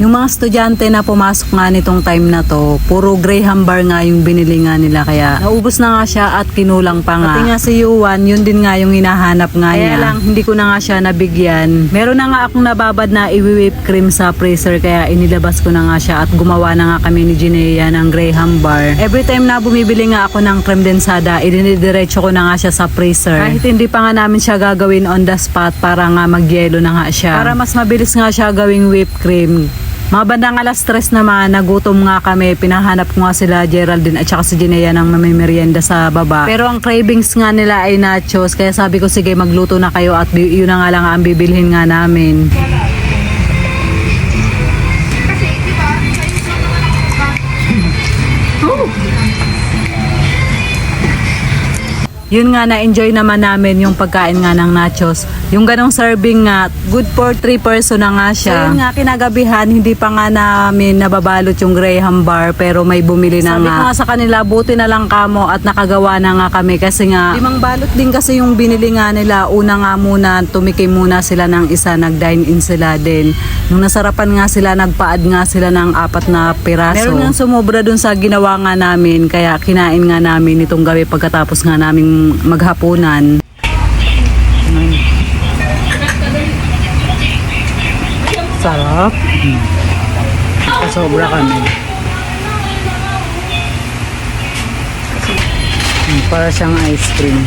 Yung mga estudyante na pumasok nga nitong time na to, puro Graham bar nga yung binili nga nila kaya naubos na nga siya at kinulang pa nga. Pati nga si Yuan, yun din nga yung hinahanap nga niya. Kaya lang, hindi ko na nga siya nabigyan. Meron na nga akong nababad na i-whip cream sa freezer kaya inilabas ko na nga siya at gumawa na nga kami ni Jinea ng Graham bar. Every time na bumibili nga ako ng creme densada, idinidiretso ko na nga siya sa freezer. Kahit hindi pa nga namin siya gagawin on the spot para nga magyelo na nga siya. Para mas mabilis nga siya gawing whipped cream. Mga bandang alas stress naman, nagutom nga kami, pinahanap ko nga sila Geraldine at saka si Jinea ng mamimerienda sa baba. Pero ang cravings nga nila ay nachos, kaya sabi ko sige magluto na kayo at yun na nga lang ang bibilhin nga namin. Yun nga na-enjoy naman namin yung pagkain nga ng nachos. Yung ganong serving nga, good for 3 person na nga siya. So yun nga, kinagabihan, hindi pa nga namin nababalot yung Graham bar pero may bumili na Sabi nga. ko nga sa kanila, buti na lang kamo at nakagawa na nga kami kasi nga, limang balot din kasi yung binili nga nila. Una nga muna, tumikim muna sila ng isa, nag-dine in sila din. Nung nasarapan nga sila, nagpaad nga sila ng apat na piraso. Meron nga sumobra dun sa ginawa nga namin, kaya kinain nga namin itong gabi pagkatapos nga namin maghapunan. Sarap. Sobra kami. Mm, Para siyang ice cream.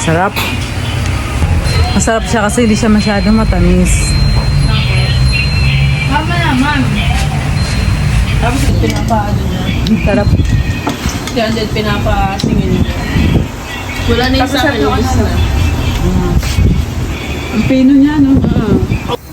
Sarap. Masarap siya kasi hindi siya masyado matamis. Mama naman. Tapos pinapaano niya. Sarap. Kaya din pinapasingin niya. Wala na yung sa akin yung isa. Ang pino niya, no?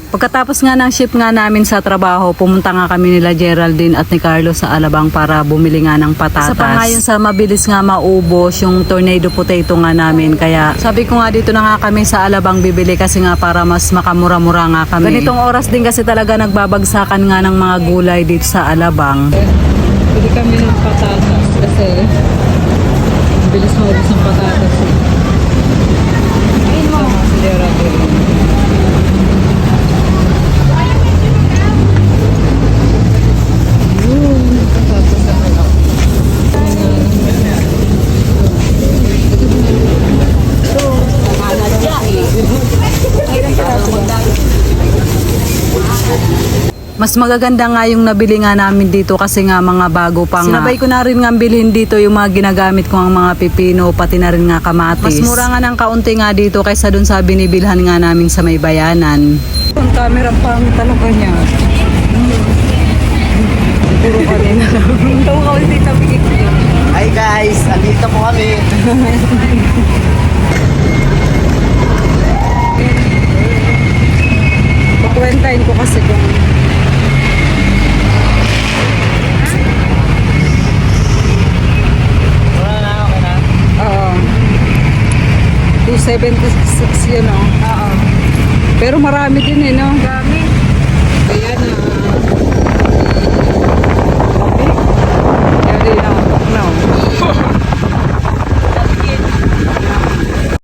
Pagkatapos nga ng shift nga namin sa trabaho, pumunta nga kami nila Geraldine at ni Carlo sa Alabang para bumili nga ng patatas. Sa pa nga yun sa mabilis nga maubos yung tornado potato nga namin. Kaya sabi ko nga dito na nga kami sa Alabang bibili kasi nga para mas makamura-mura nga kami. Ganitong oras din kasi talaga nagbabagsakan nga ng mga gulay dito sa Alabang. Bili kami ng patatas kasi bilis maubos ng patatas. Sama si Geraldine. Mas magaganda nga yung nabili nga namin dito kasi nga mga bago pa nga. Sinabay ko na rin nga bilhin dito yung mga ginagamit ko ang mga pipino, pati na rin nga kamatis. Mas mura nga ng kaunti nga dito kaysa dun sa binibilhan nga namin sa may bayanan. Ang camera pang talaga niya. Puro kanina lang. Ikaw ka ulit Hi guys, andito po kami. 276 yun o. Oo. Pero marami din eh, no? Marami. Ayan o.